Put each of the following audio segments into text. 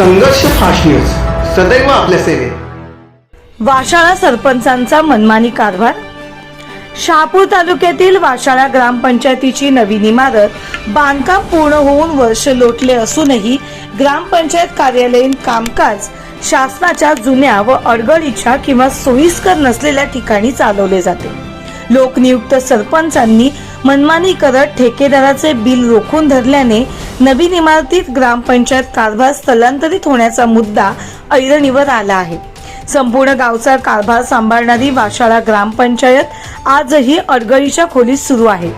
संघर्ष fast news. सदैव आपल्या सेवेत. वाशाळा सरपंचांचा मनमानी कारभार? शहापूर तालुक्यातील वाशाळा ग्रामपंचायतीची नवीन इमारत बांधकाम पूर्ण होऊन वर्ष लोटले असूनही ग्रामपंचायत कार्यालयीन कामकाज शासनाच्या जुन्या व अडगळीच्या किंवा सोयीस्कर नसलेल्या ठिकाणी चालवले जाते. लोकनियुक्त सरपंचांनी मनमानी करत ठेकेदाराचे बिल रोखून धरल्याने नवीन इमारतीत ग्रामपंचायत कारभार स्थलांतरित होण्याचा मुद्दा ऐरणीवर आला आहे. संपूर्ण गावचा कारभार सांभाळणारी वाशाळा ग्रामपंचायत आजही अडगळीच्या खोलीत सुरू आहे.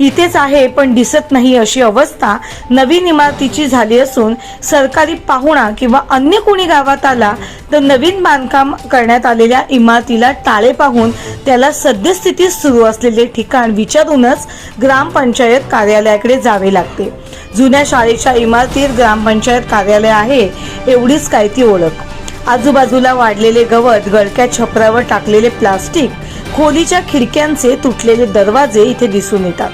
इथेच आहे पण दिसत नाही अशी अवस्था नवीन इमारतीची झाली असून सरकारी पाहुणा किंवा अन्य कोणी गावात आला तर नवीन बांधकाम करण्यात आलेल्या इमारतीला टाळे पाहून त्याला सद्यस्थितीत सुरू असलेले ठिकाण विचारूनच ग्रामपंचायत कार्यालयाकडे जावे लागते. जुन्या शाळेच्या इमारतीत ग्रामपंचायत कार्यालय आहे एवढीच काय ती ओळख. आजूबाजूला वाढलेले गवत गडक्या छपरावर टाकलेले प्लास्टिक खोलीच्या खिडक्यांचे तुटलेले दरवाजे इथे दिसून येतात.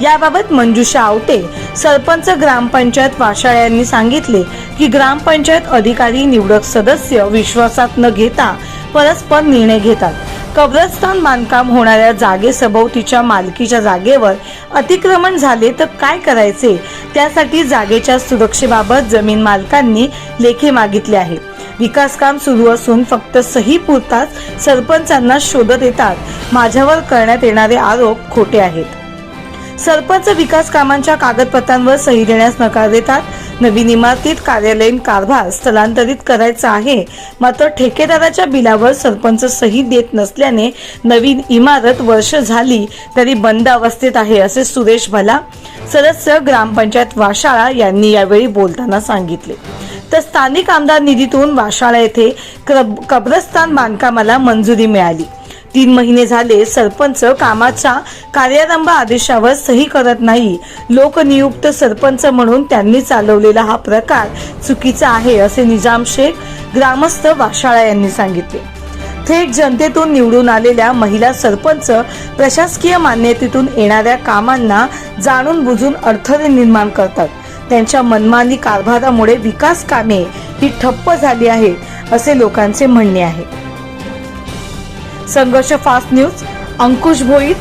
याबाबत मंजुषा आवटे सरपंच ग्रामपंचायत वाशाळ यांनी सांगितले की ग्रामपंचायत अधिकारी निवडक सदस्य विश्वासात न घेता परस्पर निर्णय घेतात. कब्रस्तान बांधकाम होणाऱ्या जागे सभोवतीच्या मालकीच्या जागेवर अतिक्रमण झाले तर काय करायचे? त्यासाठी जागेच्या सुरक्षेबाबत जमीन मालकांनी लेखे मागितले आहे विकास काम सुरू असून फक्त सही पुरताच सरपंचांना शोधत येतात. माझ्यावर करण्यात येणारे आरोप खोटे आहेत. सरपंच विकास कामांच्या कागदपत्रांवर सही देण्यास नकार देतात. नवीन इमारतीत कार्यालयीन कारभार स्थलांतरित करायचा आहे. मात्र ठेकेदाराच्या बिलावर सरपंच सही देत नसल्याने नवीन इमारत वर्ष झाली तरी बंद अवस्थेत आहे असे सुरेश भला सदस्य ग्रामपंचायत वाशाळा यांनी यावेळी बोलताना सांगितले. तर स्थानिक आमदार निधीतून वाशाळा येथे कब्रस्तान बांधकामाला मंजुरी मिळाली. तीन महिने झाले सरपंच कामाच्या कार्यारंभ आदेशावर सही करत नाही. लोकनियुक्त सरपंच म्हणून त्यांनी चालवलेला हा प्रकार चुकीचा आहे असे निजाम शेख ग्रामस्थ वाशाळा यांनी सांगितले. थेट जनतेतून निवडून आलेल्या महिला सरपंच प्रशासकीय मान्यतेतून येणाऱ्या कामांना जाणून बुजून अडथळे निर्माण करतात. त्यांच्या मनमानी कारभारामुळे विकास कामे ही ठप्प झाली आहेत असे लोकांचे म्हणणे आहे. संघर्ष फास्ट न्यूज अंकुश भोईर